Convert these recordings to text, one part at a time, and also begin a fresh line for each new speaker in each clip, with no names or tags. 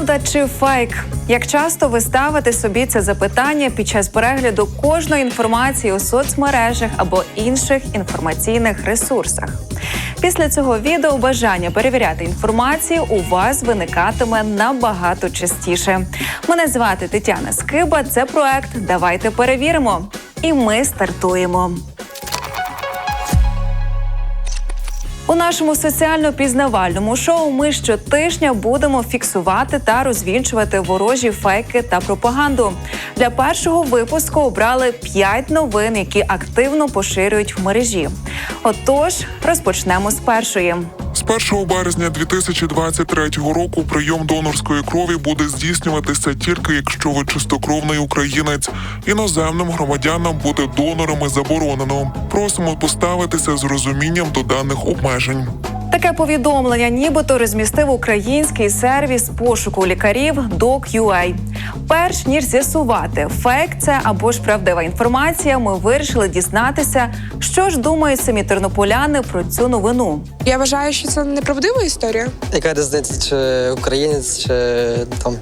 Правда чи фейк? Як часто ви ставите собі це запитання під час перегляду кожної інформації у соцмережах або інших інформаційних ресурсах? Після цього відео бажання перевіряти інформацію у вас виникатиме набагато частіше. Мене звати Тетяна Скиба. Це проект Давайте перевіримо. І ми стартуємо. У нашому соціально-пізнавальному шоу ми щотижня будемо фіксувати та розвінчувати ворожі фейки та пропаганду. Для першого випуску обрали 5 новин, які активно поширюють в мережі. Отож, розпочнемо з першої.
З 1 березня 2023 року прийом донорської крові буде здійснюватися тільки якщо ви чистокровний українець. Іноземним громадянам бути донорами заборонено. Просимо поставитися з розумінням до даних обмежень.
Таке повідомлення нібито розмістив український сервіс пошуку лікарів DocUA. Перш ніж з'ясувати, фейк це або ж правдива інформація, ми вирішили дізнатися, що ж думають самі тернополяни про цю новину.
Я вважаю, що це неправдива історія.
Яка різниця, чи українець, чи там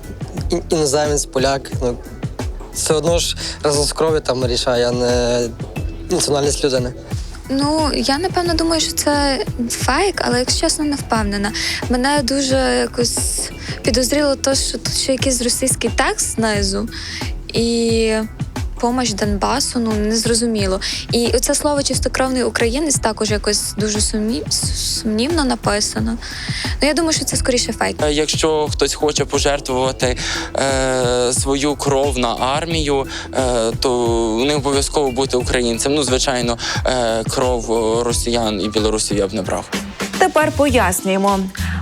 ін- іноземець, поляк. Ну, все одно ж разом з крові там рішає, а не національність людини.
Ну, я напевно думаю, що це фейк, але якщо чесно, не впевнена. Мене дуже якось підозріло те, що тут ще якийсь російський текст знизу і помощь Донбасу, ну незрозуміло. І оце слово чистокровний українець також якось дуже сумні... сумнівно написано. Ну я думаю, що це скоріше фейк.
Е, Якщо хтось хоче пожертвувати е, свою кров на армію, е, то не обов'язково бути українцем. Ну, звичайно, е, кров е, росіян і білорусів я б не брав.
Тепер пояснюємо.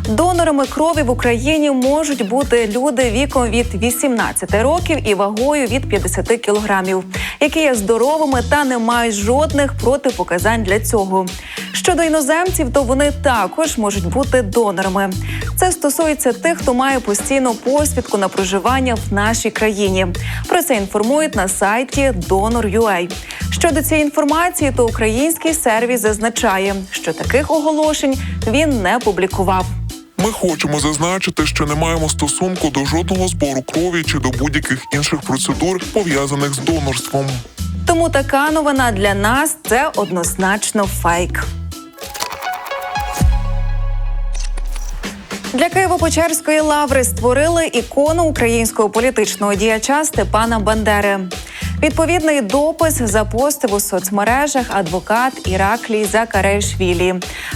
Донорами крові в Україні можуть бути люди віком від 18 років і вагою від 50 кілограмів, які є здоровими та не мають жодних протипоказань для цього. Щодо іноземців, то вони також можуть бути донорами. Це стосується тих, хто має постійну посвідку на проживання в нашій країні. Про це інформують на сайті Donor.ua. Щодо цієї інформації, то український сервіс зазначає, що таких оголошень він не публікував.
Ми хочемо зазначити, що не маємо стосунку до жодного збору крові чи до будь-яких інших процедур, пов'язаних з донорством.
Тому така новина для нас це однозначно фейк. Для Києво-Печерської лаври створили ікону українського політичного діяча Степана Бандери. Відповідний допис запостив у соцмережах адвокат Іраклій Закарейшвілі.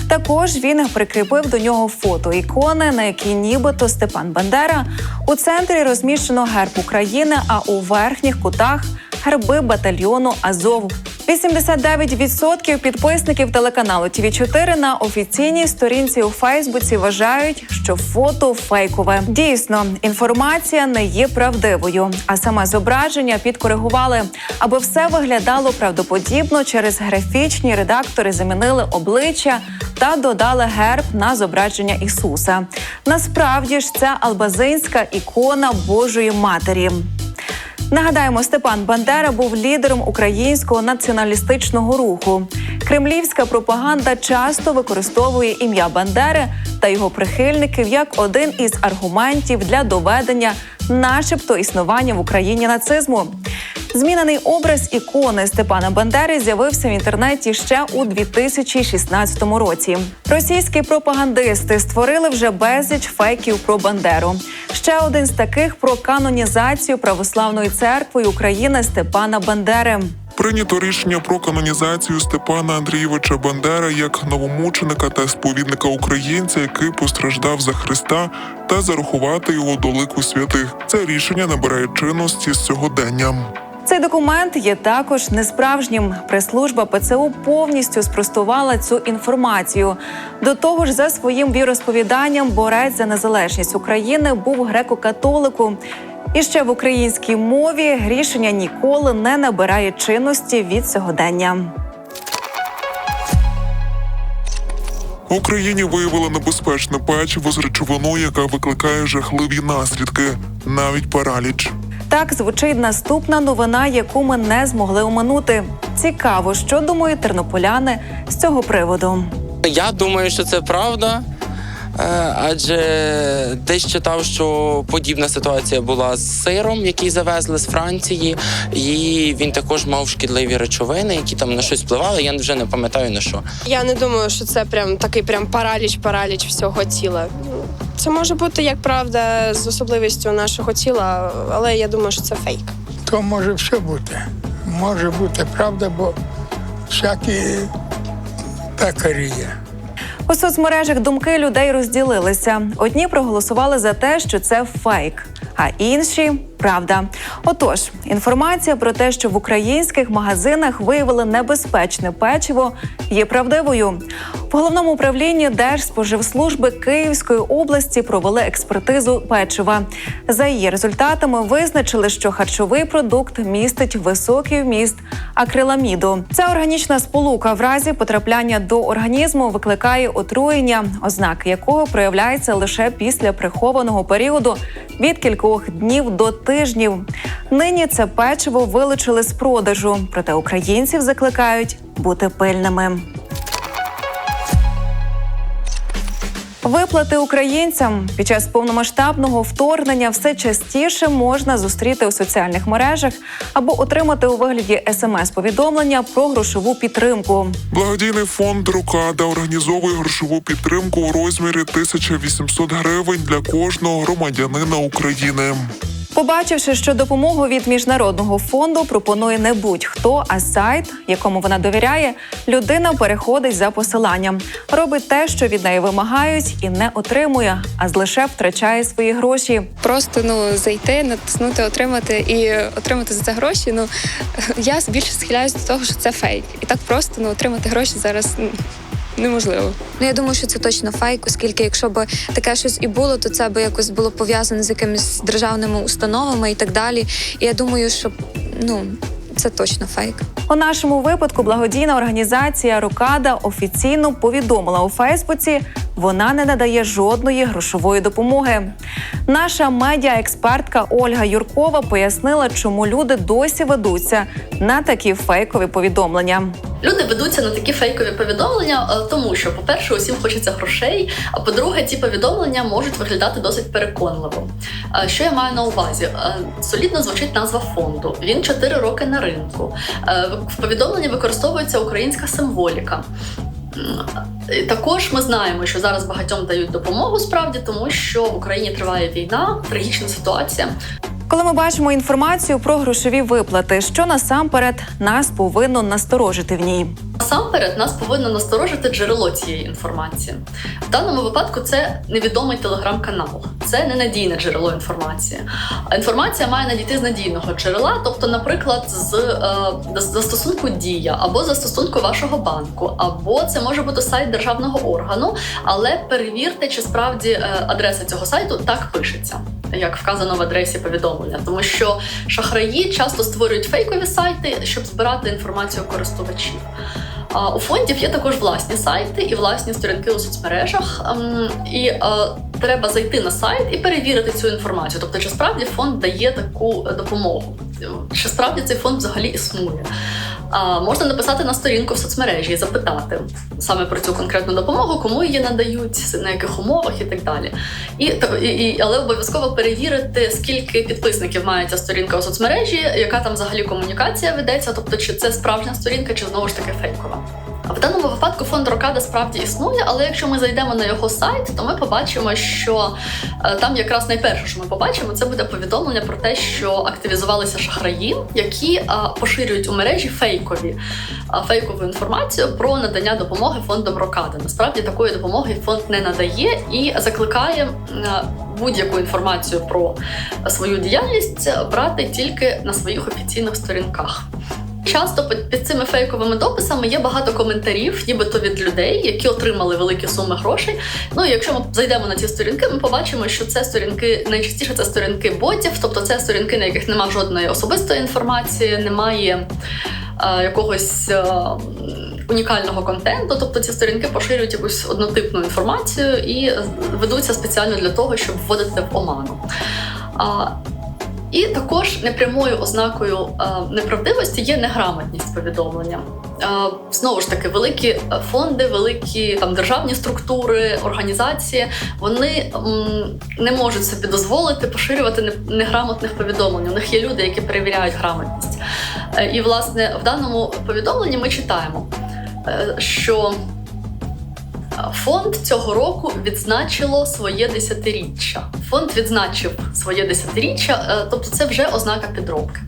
Також він прикріпив до нього фото ікони, на якій нібито Степан Бандера у центрі розміщено герб України, а у верхніх кутах герби батальйону Азов. 89% підписників телеканалу ТВ 4 на офіційній сторінці у Фейсбуці вважають, що фото фейкове. Дійсно, інформація не є правдивою, а саме зображення підкоригували, аби все виглядало правдоподібно. Через графічні редактори замінили обличчя та додали герб на зображення Ісуса. Насправді ж це албазинська ікона Божої Матері. Нагадаємо, Степан Бандера був лідером українського націоналістичного руху. Кремлівська пропаганда часто використовує ім'я Бандери та його прихильників як один із аргументів для доведення, начебто, існування в Україні нацизму. Змінений образ ікони Степана Бандери з'явився в інтернеті ще у 2016 році. Російські пропагандисти створили вже безліч фейків про Бандеру. Ще один з таких про канонізацію православної церкви України Степана Бандери.
Прийнято рішення про канонізацію Степана Андрійовича Бандера як новомученика та сповідника українця, який постраждав за Христа, та зарахувати його до лику святих. Це рішення набирає чинності з сьогоденням.
Цей документ є також несправжнім. Прес-служба ПЦУ повністю спростувала цю інформацію. До того ж, за своїм віросповіданням борець за незалежність України був греко-католиком. І ще в українській мові рішення ніколи не набирає чинності від сьогодення.
В Україні виявили небезпечне печиво з речовиною, яка викликає жахливі наслідки, навіть параліч.
Так звучить наступна новина, яку ми не змогли оминути. Цікаво, що думають тернополяни з цього приводу.
Я думаю, що це правда. Е, Адже десь читав, що подібна ситуація була з сиром, який завезли з Франції, і він також мав шкідливі речовини, які там на щось впливали. Я вже не пам'ятаю на що.
Я не думаю, що це прям такий прям параліч, параліч всього тіла. Це може бути як правда з особливістю нашого тіла, але я думаю, що це фейк.
то може все бути. Може бути правда, бо всякі пекарі є.
У соцмережах думки людей розділилися. Одні проголосували за те, що це фейк, а інші правда. Отож, інформація про те, що в українських магазинах виявили небезпечне печиво, є правдивою. В головному управлінні Держспоживслужби Київської області провели експертизу печива. За її результатами визначили, що харчовий продукт містить високий вміст акриламіду. Ця органічна сполука в разі потрапляння до організму викликає отруєння, ознаки якого проявляються лише після прихованого періоду від кількох днів до тижнів. Нині це печиво вилучили з продажу, проте українців закликають бути пильними. Виплати українцям під час повномасштабного вторгнення все частіше можна зустріти у соціальних мережах або отримати у вигляді смс-повідомлення про грошову підтримку.
Благодійний фонд Рокада організовує грошову підтримку у розмірі 1800 гривень для кожного громадянина України.
Побачивши, що допомогу від міжнародного фонду пропонує не будь-хто, а сайт, якому вона довіряє, людина переходить за посиланням, робить те, що від неї вимагають, і не отримує, а лише втрачає свої гроші.
просто ну зайти, натиснути, отримати і отримати за це гроші. Ну я більше схиляюсь до того, що це фейк, і так просто ну отримати гроші зараз ну, неможливо.
Ну я думаю, що це точно фейк, оскільки якщо б таке щось і було, то це би якось було пов'язане з якимись державними установами і так далі. І я думаю, що ну це точно фейк.
У нашому випадку благодійна організація Рокада офіційно повідомила у Фейсбуці, вона не надає жодної грошової допомоги. Наша медіаекспертка Ольга Юркова пояснила, чому люди досі ведуться на такі фейкові повідомлення.
Люди ведуться на такі фейкові повідомлення, е, тому що, по-перше, усім хочеться грошей. А по-друге, ці повідомлення можуть виглядати досить переконливо. Е, Що я маю на увазі? Е, Солідно звучить назва фонду. Він 4 роки на ринку. В повідомленні використовується українська символіка. Також ми знаємо, що зараз багатьом дають допомогу справді, тому що в Україні триває війна, трагічна ситуація.
Коли ми бачимо інформацію про грошові виплати, що насамперед нас повинно насторожити в ній.
Насамперед нас повинно насторожити джерело цієї інформації. В даному випадку це невідомий телеграм-канал, це ненадійне джерело інформації. Інформація має надійти з надійного джерела, тобто, наприклад, з е, застосунку Дія або застосунку вашого банку, або це може бути сайт державного органу, але перевірте, чи справді е, адреса цього сайту так пишеться. Як вказано в адресі повідомлення, тому що шахраї часто створюють фейкові сайти, щоб збирати інформацію користувачів. У фондів є також власні сайти і власні сторінки у соцмережах. Ем, І е, треба зайти на сайт і перевірити цю інформацію. Тобто, чи справді фонд дає таку е, допомогу, чи справді цей фонд взагалі існує. А можна написати на сторінку в соцмережі і запитати саме про цю конкретну допомогу, кому її надають, на яких умовах і так далі. І, і але обов'язково перевірити, скільки підписників має ця сторінка у соцмережі, яка там взагалі комунікація ведеться, тобто чи це справжня сторінка, чи знову ж таки фейкова. В даному випадку фонд Рокада справді існує, але якщо ми зайдемо на його сайт, то ми побачимо, що е, там якраз найперше, що ми побачимо, це буде повідомлення про те, що активізувалися шахраї, які е, поширюють у мережі фейкові е, фейкову інформацію про надання допомоги фондом Рокада. Насправді такої допомоги фонд не надає і закликає будь-яку інформацію про свою діяльність брати тільки на своїх офіційних сторінках. Часто під, під цими фейковими дописами є багато коментарів, нібито від людей, які отримали великі суми грошей. Ну і якщо ми зайдемо на ці сторінки, ми побачимо, що це сторінки найчастіше це сторінки ботів, тобто це сторінки, на яких немає жодної особистої інформації, немає е, якогось е, унікального контенту. Тобто ці сторінки поширюють якусь однотипну інформацію і ведуться спеціально для того, щоб вводити в оману. А, І також непрямою ознакою е, неправдивості є неграмотність повідомлення. Е, Знову ж таки, великі е, фонди, великі там державні структури, організації вони не можуть собі дозволити поширювати неграмотних повідомлень. У них є люди, які перевіряють грамотність. І власне в даному повідомленні ми читаємо, що Фонд цього року відзначило своє десятиріччя. Фонд відзначив своє десятиріччя, е, тобто це вже ознака підробки.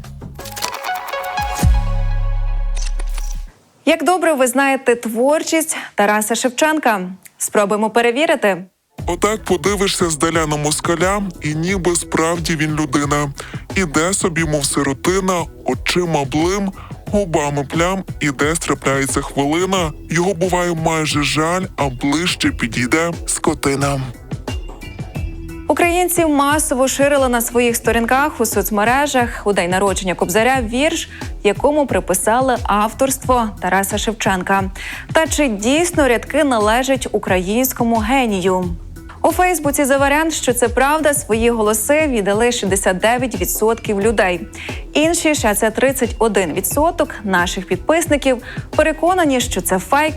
Як добре ви знаєте творчість Тараса Шевченка? Спробуємо перевірити.
Отак подивишся здаля на москаля, і ніби справді він людина. Іде собі, мов сиротина, очима блим, губами плям, і десь трапляється хвилина. Його буває майже жаль, а ближче підійде скотина.
Українці масово ширили на своїх сторінках у соцмережах у день народження Кобзаря вірш, якому приписали авторство Тараса Шевченка. Та чи дійсно рядки належать українському генію? У Фейсбуці за варіант, що це правда, свої голоси віддали 69% людей. Інші ще це 31% наших підписників переконані, що це фейк.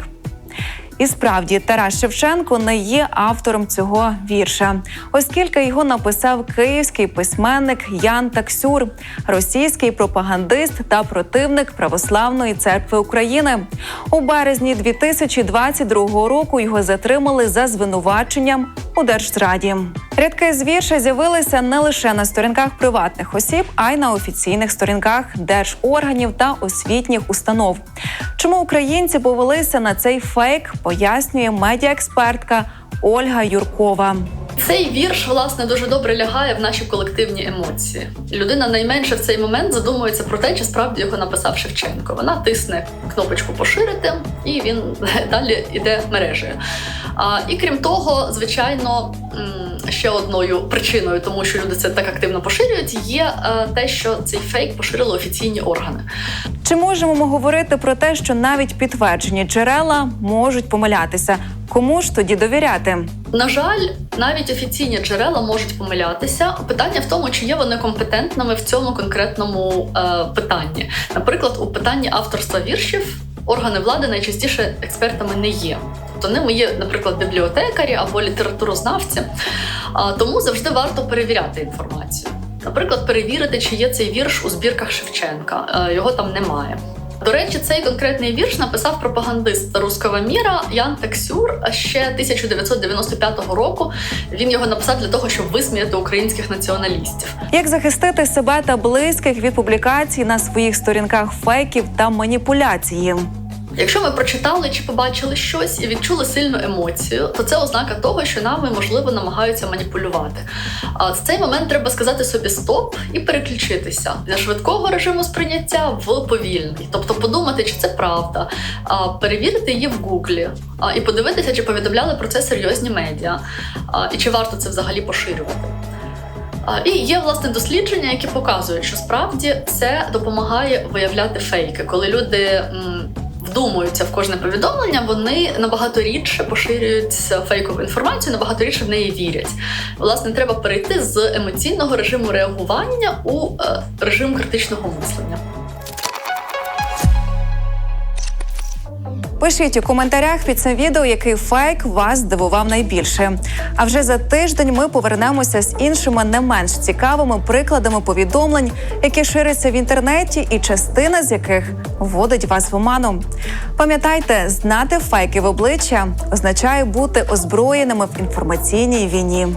І справді Тарас Шевченко не є автором цього вірша, оскільки його написав київський письменник Ян Таксюр, російський пропагандист та противник Православної церкви України. У березні 2022 року його затримали за звинуваченням у держзраді. Рядки з вірша з'явилися не лише на сторінках приватних осіб, а й на офіційних сторінках держорганів та освітніх установ. Чому українці повелися на цей фейк, пояснює медіаекспертка Ольга Юркова.
Цей вірш власне дуже добре лягає в наші колективні емоції. Людина найменше в цей момент задумується про те, чи справді його написав Шевченко. Вона тисне кнопочку поширити, і він далі йде мережею. І крім того, звичайно, ще одною причиною, тому що люди це так активно поширюють, є е, те, що цей фейк поширили офіційні органи.
Чи можемо ми говорити про те, що навіть підтверджені джерела можуть помилятися? Кому ж тоді довіряти?
На жаль, навіть офіційні джерела можуть помилятися. Питання в тому, чи є вони компетентними в цьому конкретному е, питанні. Наприклад, у питанні авторства віршів органи влади найчастіше експертами не є. Тобто ними є, наприклад, бібліотекарі або літературознавці. Тому завжди варто перевіряти інформацію. Наприклад, перевірити, чи є цей вірш у збірках Шевченка. Е, Його там немає. До речі, цей конкретний вірш написав пропагандист руського міра Ян Таксюр ще 1995 року. Він його написав для того, щоб висміяти українських націоналістів.
Як захистити себе та близьких від публікацій на своїх сторінках фейків та маніпуляції?
Якщо ми прочитали чи побачили щось і відчули сильну емоцію, то це ознака того, що нами можливо намагаються маніпулювати. А в цей момент треба сказати собі стоп і переключитися для швидкого режиму сприйняття в повільний, тобто подумати, чи це правда, перевірити її в гуглі, і подивитися, чи повідомляли про це серйозні медіа, і чи варто це взагалі поширювати. І є власне дослідження, які показують, що справді це допомагає виявляти фейки, коли люди. Вдумуються в кожне повідомлення, вони набагато рідше поширюють фейкову інформацію, набагато рідше в неї вірять. Власне, треба перейти з емоційного режиму реагування у е, режим критичного мислення.
Пишіть у коментарях під цим відео, який фейк вас здивував найбільше. А вже за тиждень ми повернемося з іншими не менш цікавими прикладами повідомлень, які ширяться в інтернеті, і частина з яких вводить вас в оману. Пам'ятайте, знати фейки в обличчя означає бути озброєними в інформаційній війні.